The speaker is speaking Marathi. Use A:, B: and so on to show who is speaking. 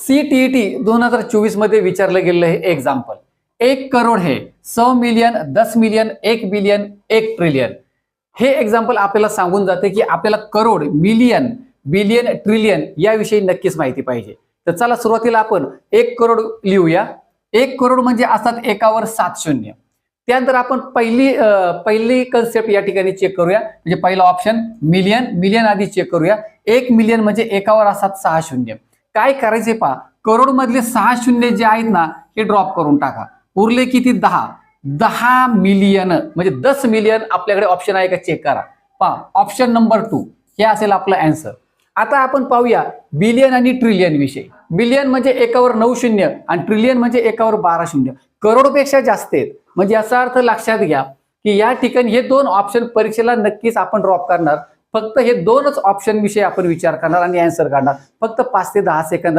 A: सी टी टी दोन हजार चोवीसमध्ये विचारलं गेलेलं हे एक्झाम्पल एक करोड हे सौ मिलियन दस मिलियन एक बिलियन एक ट्रिलियन हे एक्झाम्पल आपल्याला सांगून जाते की आपल्याला करोड मिलियन बिलियन ट्रिलियन याविषयी नक्कीच माहिती पाहिजे. तर चला सुरुवातीला आपण एक करोड लिहूया. एक करोड म्हणजे असतात एकावर सात शून्य. त्यानंतर आपण पहिली पहिली कन्सेप्ट या ठिकाणी चेक करूया. म्हणजे पहिला ऑप्शन मिलियन मिलियन आधी चेक करूया. एक मिलियन म्हणजे एकावर असतात सहा शून्य. काय करायचे पहा? करोड मधले सहा शून्य जे आहेत ना हे ड्रॉप करून टाका. उरले किती? दहा. दहा मिलियन म्हणजे दस मिलियन आपल्याकडे ऑप्शन आहे का? चेक करा. पहा ऑप्शन नंबर टू हे असेल आपलं अँसर आता आपण पाहूया बिलियन आणि ट्रिलियन विषयी. बिलियन म्हणजे एकावर नऊ शून्य आणि ट्रिलियन म्हणजे एकावर बारा शून्य. करोडपेक्षा जास्त आहेत. म्हणजे याचा अर्थ लक्षात घ्या की या ठिकाणी हे दोन ऑप्शन परीक्षेला नक्कीच आपण ड्रॉप करणार. फक्त हे दोनच ऑप्शन विषयी आपण विचार करणार आणि अँसर काढणार. फक्त पाच ते दहा सेकंदामध्ये